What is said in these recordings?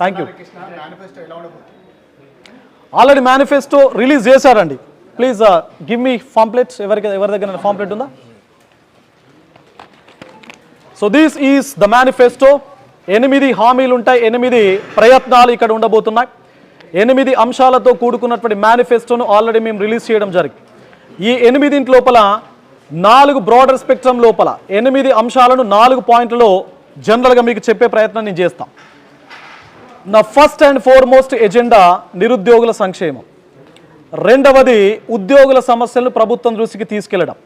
Thank you already manifesto release చేశారండి. Please give me pamphlets ఎవరికి ఎవరి దగ్గర ఫాంప్లెట్ ఉందా? So this is the manifesto ఎనిమిది హామీలు ఉంటాయి. ఎనిమిది ప్రయత్నాలు ఇక్కడ ఉండబోతున్నాయి. ఎనిమిది అంశాలతో కూడుకున్నటువంటి మేనిఫెస్టోను ఆల్రెడీ మేము రిలీజ్ చేయడం జరిగింది. ఈ ఎనిమిదింటి లోపల నాలుగు బ్రాడర్ స్పెక్ట్రమ్ లోపల ఎనిమిది అంశాలను నాలుగు పాయింట్లలో జనరల్గా మీకు చెప్పే ప్రయత్నం నేను చేస్తాను. నా ఫస్ట్ అండ్ ఫోర్మోస్ట్ ఎజెండా నిరుద్యోగుల సంక్షేమం. రెండవది ఉద్యోగుల సమస్యలను ప్రభుత్వం దృష్టికి తీసుకెళ్ళడం.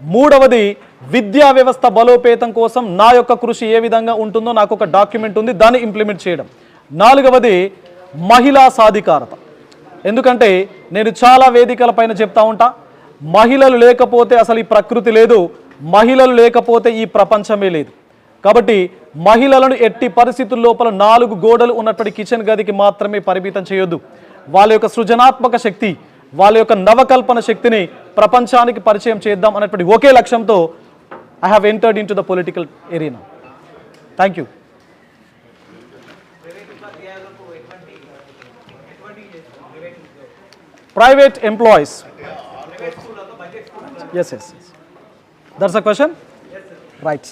మూడవది విద్యా వ్యవస్థ బలోపేతం కోసం నా యొక్క కృషి ఏ విధంగా ఉంటుందో నాకు ఒక డాక్యుమెంట్ ఉంది దాన్ని ఇంప్లిమెంట్ చేయడం. నాలుగవది మహిళా సాధికారత. ఎందుకంటే నేను చాలా వేదికల పైన చెప్తా ఉంటా మహిళలు లేకపోతే అసలు ఈ ప్రకృతి లేదు మహిళలు లేకపోతే ఈ ప్రపంచమే లేదు. కాబట్టి మహిళలను ఎట్టి పరిస్థితుల లోపల నాలుగు గోడలు ఉన్నటువంటి కిచెన్ గదికి మాత్రమే పరిమితం చేయొద్దు. వాళ్ళ యొక్క సృజనాత్మక శక్తి వాళ్ళ యొక్క నవకల్పన శక్తిని ప్రపంచానికి పరిచయం చేద్దాం అనేటువంటి ఒకే లక్ష్యంతో I have entered into the political area thank you private employees S S that's a question right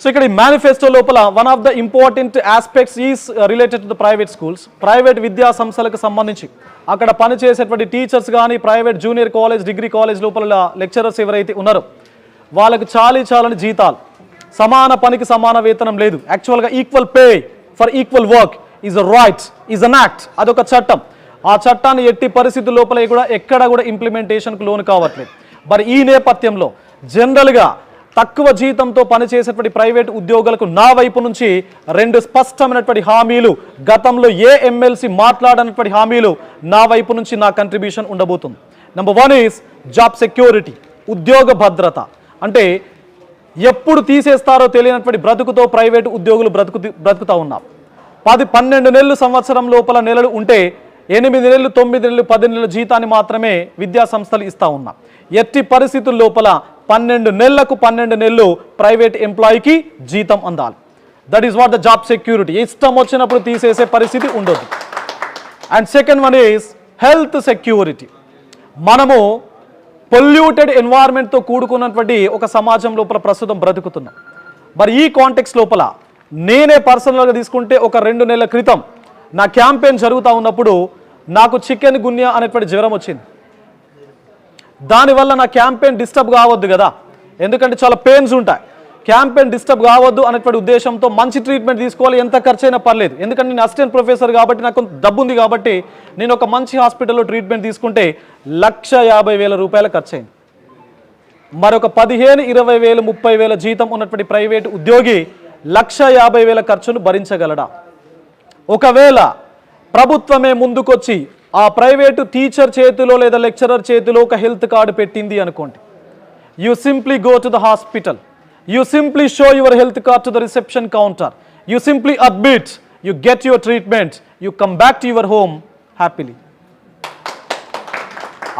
so ఇక్కడ ఈ మేనిఫెస్టో లోపల one of the important aspects is related to the private schools private విద్యా సంస్థలకు సంబంధించి అక్కడ పనిచేసేటువంటి teachers కానీ private junior college degree college లోపల లెక్చరర్స్ ఎవరైతే ఉన్నారో వాళ్ళకు చాలీ చాలని జీతాలు. సమాన పనికి సమాన వేతనం లేదు. యాక్చువల్గా equal pay for equal work is a right is an act అదొక చట్టం. ఆ చట్టాన్ని ఎట్టి పరిస్థితుల లోపల కూడా ఎక్కడ కూడా ఇంప్లిమెంటేషన్కు లోను కావట్లేదు. మరి ఈ నేపథ్యంలో జనరల్గా తక్కువ జీతంతో పనిచేసేటువంటి ప్రైవేట్ ఉద్యోగులకు నా వైపు నుంచి రెండు స్పష్టమైనటువంటి హామీలు గతంలో ఏ ఎమ్మెల్సీ మాట్లాడనటువంటి హామీలు నా వైపు నుంచి నా కంట్రిబ్యూషన్ ఉండబోతుంది. Number one is job security ఉద్యోగ భద్రత. అంటే ఎప్పుడు తీసేస్తారో తెలియనటువంటి బ్రతుకుతో ప్రైవేటు ఉద్యోగులు బ్రతుకు బ్రతుకుతా ఉన్నాం పది పన్నెండు నెలలు సంవత్సరం లోపల నెలలు ఉంటే ఎనిమిది నెలలు తొమ్మిది నెలలు పది నెలల జీతాన్ని మాత్రమే విద్యా సంస్థలు ఇస్తా ఉన్నా ఎట్టి పరిస్థితుల లోపల పన్నెండు నెలలకు పన్నెండు నెలలు ప్రైవేట్ ఎంప్లాయీకి జీతం అందాలి. That is what the job security ఇష్టం వచ్చినప్పుడు తీసేసే పరిస్థితి ఉండదు and second one is health security మనము పొల్యూటెడ్ ఎన్వైర్న్మెంట్తో కూడుకున్నటువంటి ఒక సమాజం లోపల ప్రస్తుతం బ్రతుకుతున్నాం. మరి ఈ కాంటెక్స్ లోపల నేనే పర్సనల్గా తీసుకుంటే ఒక రెండు నెలల క్రితం నా క్యాంపెయిన్ జరుగుతూ ఉన్నప్పుడు నాకు చికెన్ గున్యా అనేటువంటి జ్వరం వచ్చింది. దానివల్ల నా క్యాంపెయిన్ డిస్టర్బ్ కావద్దు కదా. ఎందుకంటే చాలా పెయిన్స్ ఉంటాయి. క్యాంపెయిన్ డిస్టర్బ్ కావద్దు అనేటువంటి ఉద్దేశంతో మంచి ట్రీట్మెంట్ తీసుకోవాలి. ఎంత ఖర్చైనా పర్లేదు. ఎందుకంటే నేను అసిస్టెంట్ ప్రొఫెసర్ కాబట్టి నాకు కొంత డబ్బు ఉంది కాబట్టి నేను ఒక మంచి హాస్పిటల్లో ట్రీట్మెంట్ తీసుకుంటే లక్ష యాభై వేల రూపాయల ఖర్చయింది. మరొక పదిహేను ఇరవై వేలు ముప్పై వేల జీతం ఉన్నటువంటి ప్రైవేట్ ఉద్యోగి లక్ష యాభై వేల ఖర్చును భరించగలడా? ఒకవేళ ప్రభుత్వమే ముందుకొచ్చి ఆ ప్రైవేటు టీచర్ చేతిలో లేదా లెక్చరర్ చేతిలో ఒక హెల్త్ కార్డు పెట్టింది అనుకోండి. You simply go to the hospital you simply show your health card to the reception counter you simply admit you get your treatment you come back to your home happily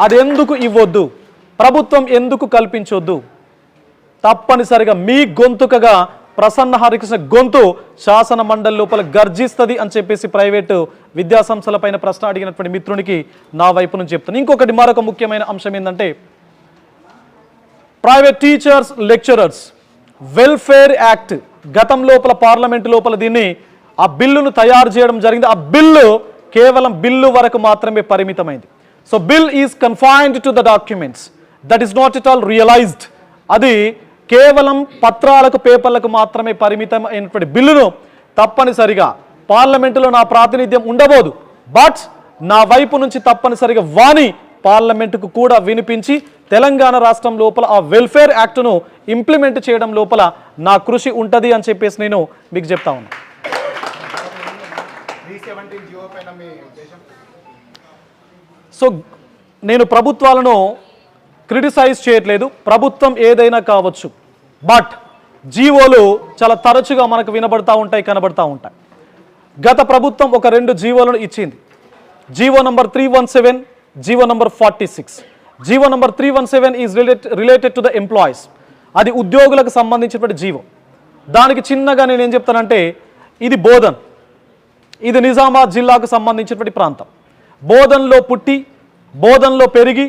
అది ఎందుకు ఇవ్వద్దు? ప్రభుత్వం ఎందుకు కల్పించొద్దు? తప్పనిసరిగా మీ గొంతుకగా ప్రసన్న హరికృష్ణ గొంతు శాసన మండలి లోపల గర్జిస్తుంది అని చెప్పేసి ప్రైవేటు విద్యాసంస్థలపైన ప్రశ్న అడిగినటువంటి మిత్రునికి నా వైపు నుంచి చెప్తాను ఇంకొకటి మరొక ముఖ్యమైన అంశం ఏంటంటే private teachers lecturers welfare act గతం లోపల పార్లమెంట్ లోపల దీన్ని ఆ బిల్లును తయారు చేయడం జరిగింది. ఆ బిల్లు కేవలం బిల్లు వరకు మాత్రమే పరిమితమైంది. So bill is confined to the documents. That is not it all realised. అది కేవలం పత్రాలకు పేపర్లకు మాత్రమే పరిమితం అయినటువంటి బిల్లును తప్పనిసరిగా పార్లమెంటులో నా ప్రాతినిధ్యం ఉండబోదు. బట్ నా వైపు నుంచి తప్పనిసరిగా వాణి పార్లమెంటుకు కూడా వినిపించి తెలంగాణ రాష్ట్రం లోపల ఆ వెల్ఫేర్ యాక్ట్ను ఇంప్లిమెంట్ చేయడం లోపల నా కృషి ఉంటుంది అని చెప్పేసి నేను మీకు చెప్తా ఉన్నా. సో నేను ప్రభుత్వాలను క్రిటిసైజ్ చేయట్లేదు. ప్రభుత్వం ఏదైనా కావచ్చు. బట్ జీవోలు చాలా తరచుగా మనకు వినబడతా ఉంటాయి కనబడతా ఉంటాయి. గత ప్రభుత్వం ఒక రెండు జీవోలను ఇచ్చింది. G O number three one seven G O number forty six. G O number three one seven is related related to the employees అది ఉద్యోగులకు సంబంధించినటువంటి జీవో. దానికి చిన్నగా నేను ఏం చెప్తానంటే ఇది బోధన్. ఇది నిజామాబాద్ జిల్లాకు సంబంధించినటువంటి ప్రాంతం. బోధన్లో పుట్టి బోధన్లో పెరిగి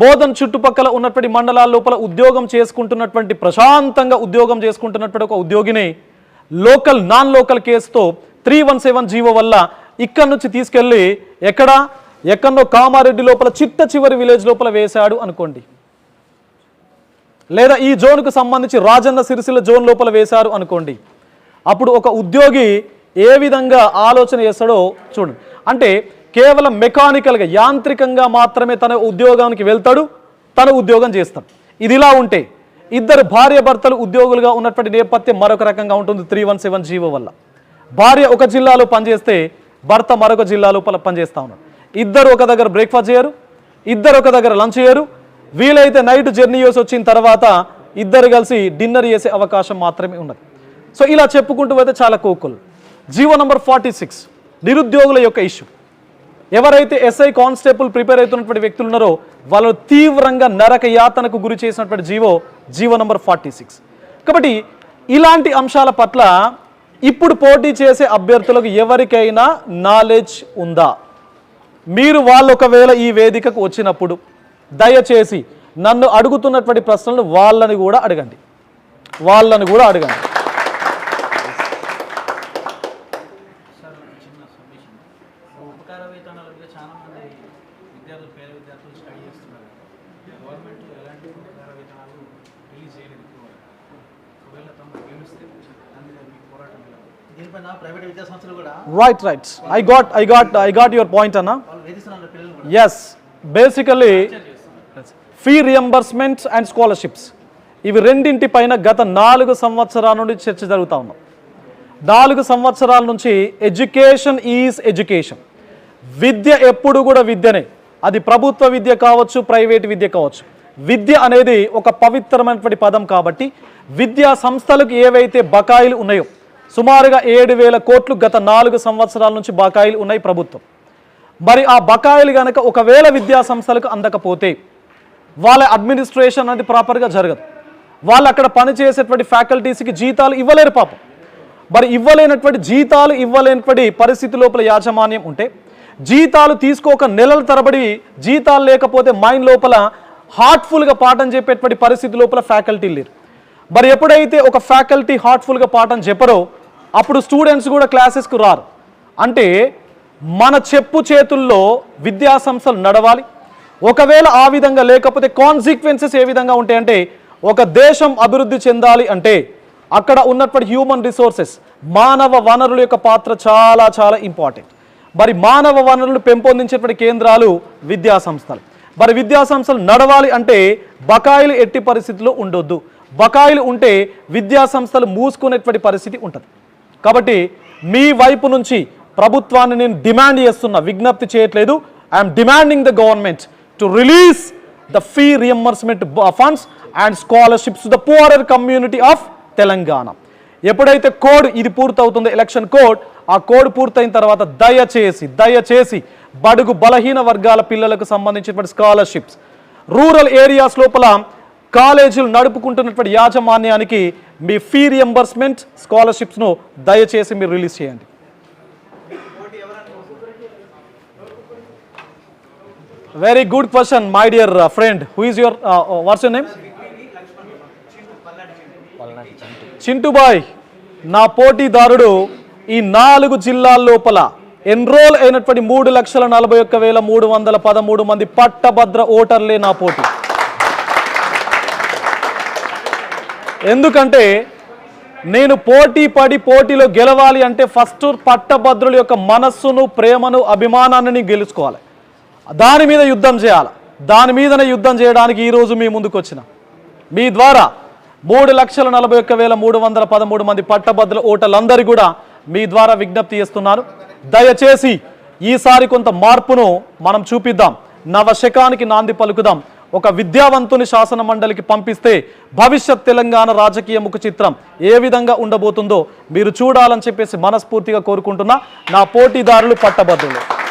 బోధన్ చుట్టుపక్కల ఉన్నటువంటి మండలాల లోపల ఉద్యోగం చేసుకుంటున్నటువంటి ప్రశాంతంగా ఉద్యోగం చేసుకుంటున్నటువంటి ఒక ఉద్యోగిని లోకల్ నాన్ లోకల్ కేసుతో three one seven G O వల్ల ఇక్కడి నుంచి తీసుకెళ్ళి ఎక్కడ? ఎక్కడో కామారెడ్డి లోపల చిట్ట చివరి విలేజ్ లోపల వేశాడు అనుకోండి. లేదా ఈ జోన్కు సంబంధించి రాజన్న సిరిసిల్ల జోన్ లోపల వేశారు అనుకోండి. అప్పుడు ఒక ఉద్యోగి ఏ విధంగా ఆలోచన చేస్తాడో చూడండి. అంటే కేవలం మెకానికల్గా యాంత్రికంగా మాత్రమే తన ఉద్యోగానికి వెళ్తాడు తన ఉద్యోగం చేస్తాడు. ఇది ఇలా ఉంటే ఇద్దరు భార్య భర్తలు ఉద్యోగులుగా ఉన్నటువంటి నేపథ్యం మరొక రకంగా ఉంటుంది త్రీ వన్ సెవెన్ జీవో వల్ల. భార్య ఒక జిల్లాలో పనిచేస్తే భర్త మరొక జిల్లాలో లోపల పనిచేస్తా ఉన్నాడు. ఇద్దరు ఒక దగ్గర బ్రేక్ఫాస్ట్ చేయరు ఇద్దరు ఒక దగ్గర లంచ్ చేయరు. వీలైతే నైట్ జర్నీ చేసి వచ్చిన తర్వాత ఇద్దరు కలిసి డిన్నర్ చేసే అవకాశం మాత్రమే ఉన్నది. సో ఇలా చెప్పుకుంటూ అయితే చాలా కోకులు. G O number forty six నిరుద్యోగుల యొక్క ఇష్యూ. ఎవరైతే ఎస్ఐ కానిస్టేబుల్ ప్రిపేర్ అవుతున్నటువంటి వ్యక్తులు ఉన్నారో వాళ్ళు తీవ్రంగా నరక యాతనకు గురి చేసినటువంటి G O G O number forty six. కాబట్టి ఇలాంటి అంశాల పట్ల ఇప్పుడు పోటీ చేసే అభ్యర్థులకు ఎవరికైనా నాలెడ్జ్ ఉందా? మీరు వాళ్ళు ఒకవేళ ఈ వేదికకు వచ్చినప్పుడు దయచేసి నన్ను అడుగుతున్నటువంటి ప్రశ్నలను వాళ్ళని కూడా అడగండి. వాళ్ళని కూడా అడగండి సార్ చిన్న సబ్మిషన్ ఉపకార వేతనాల మీద చాలా మంది విద్యార్థులు పేద విద్యార్థులు స్టడీ చేస్తున్నారు గవర్నమెంట్ ఎలాంటి ఉపకార వేతనాలు రిలీజ్ చేయలేదు ఇప్పుడు ఒకవేళ తమ గెలిస్తే దాని మీద మీకు పోరాటం ఎలా దీనిపైన ప్రైవేట్ విద్యా సంస్థలు కూడా right right I got I got I got your point అన్న yes basically fee reimbursement and scholarships ఇవి రెండింటి పైన గత నాలుగు సంవత్సరాల నుండి చర్చ జరుగుతూ ఉన్నాం. నాలుగు సంవత్సరాల నుంచి ఎడ్యుకేషన్ ఈజ్ ఎడ్యుకేషన్. విద్య ఎప్పుడు కూడా విద్యనే. అది ప్రభుత్వ విద్య కావచ్చు ప్రైవేట్ విద్య కావచ్చు. విద్య అనేది ఒక పవిత్రమైనటువంటి పదం కాబట్టి విద్యా సంస్థలకు ఏవైతే బకాయిలు ఉన్నాయో సుమారుగా ఏడు వేల కోట్లు గత నాలుగు సంవత్సరాల నుంచి బకాయిలు ఉన్నాయి ప్రభుత్వం. మరి ఆ బకాయిలు కనుక ఒకవేళ విద్యా సంస్థలకు అందకపోతే వాళ్ళ అడ్మినిస్ట్రేషన్ అనేది ప్రాపర్గా జరగదు. వాళ్ళు అక్కడ పనిచేసేటువంటి ఫ్యాకల్టీస్కి జీతాలు ఇవ్వలేరు పాపం. మరి ఇవ్వలేనటువంటి జీతాలు ఇవ్వలేనటువంటి పరిస్థితి లోపల యాజమాన్యం ఉంటే జీతాలు తీసుకోక నెలల తరబడి జీతాలు లేకపోతే మైండ్ లోపల హార్ట్ఫుల్గా పాఠం చెప్పేటువంటి పరిస్థితి లోపల ఫ్యాకల్టీ లేరు. మరి ఎప్పుడైతే ఒక ఫ్యాకల్టీ హార్ట్ఫుల్గా పాఠం చెప్పరో అప్పుడు స్టూడెంట్స్ కూడా క్లాసెస్కు రారు. అంటే మన చెప్పు చేతుల్లో విద్యా సంస్థలు నడవాలి. ఒకవేళ ఆ విధంగా లేకపోతే కాన్సిక్వెన్సెస్ ఏ విధంగా ఉంటాయంటే ఒక దేశం అభివృద్ధి చెందాలి అంటే అక్కడ ఉన్నటువంటి హ్యూమన్ రిసోర్సెస్ మానవ వనరుల యొక్క పాత్ర చాలా చాలా ఇంపార్టెంట్. మరి మానవ వనరులు పెంపొందించేటువంటి కేంద్రాలు విద్యా సంస్థలు మరి విద్యా సంస్థలు నడవాలి అంటే బకాయిలు ఎట్టి పరిస్థితిలో ఉండొద్దు. బకాయిలు ఉంటే విద్యా సంస్థలు మూసుకునేటువంటి పరిస్థితి ఉంటుంది. కాబట్టి మీ వైపు నుంచి ప్రభుత్వాన్ని నేను డిమాండ్ చేస్తున్నా విజ్ఞప్తి చేయట్లేదు. I'm demanding the government to release the fee reimbursement funds and scholarships the poorer community of Telangana ఎప్పుడైతే కోడ్ ఇది పూర్తవుతుందో ఎలక్షన్ కోడ్ ఆ కోడ్ పూర్తయిన తర్వాత దయచేసి దయచేసి బడుగు బలహీన వర్గాల పిల్లలకు సంబంధించినటువంటి స్కాలర్షిప్స్ రూరల్ ఏరియాస్ లోపల కాలేజీలు నడుపుకుంటున్నటువంటి యాజమాన్యానికి మీ ఫీ రియంబర్స్మెంట్ స్కాలర్షిప్స్ను దయచేసి మీరు రిలీజ్ చేయండి. Very good question my dear friend who is your what's your name చింటుబాయ్ నా పోటీదారుడు ఈ నాలుగు జిల్లాల లోపల ఎన్రోల్ అయినటువంటి మూడు లక్షల నలభై ఒక్క వేల మూడు వందల పదమూడు మంది పట్టభద్ర ఓటర్లే నా పోటీ. ఎందుకంటే నేను పోటీ పడి పోటీలో గెలవాలి అంటే ఫస్ట్ పట్టభద్రుల యొక్క మనస్సును ప్రేమను అభిమానాన్ని గెలుచుకోవాలి. దాని మీద యుద్ధం చేయాలి. దాని మీదనే యుద్ధం చేయడానికి ఈరోజు మీ ముందుకు వచ్చిన. మీ ద్వారా మూడు లక్షల నలభై ఒక్క వేల మూడు వందల పదమూడు మంది పట్టభద్రుల ఓటర్లందరూ కూడా మీ ద్వారా విజ్ఞప్తి చేస్తున్నాను దయచేసి ఈసారి కొంత మార్పును మనం చూపిద్దాం. నవశకానికి నాంది పలుకుదాం. ఒక విద్యావంతుని శాసన మండలికి పంపిస్తే భవిష్యత్ తెలంగాణ రాజకీయ ముఖ చిత్రం ఏ విధంగా ఉండబోతుందో మీరు చూడాలని చెప్పేసి మనస్ఫూర్తిగా కోరుకుంటున్నా. నా పోటీదారులు పట్టభద్రులు.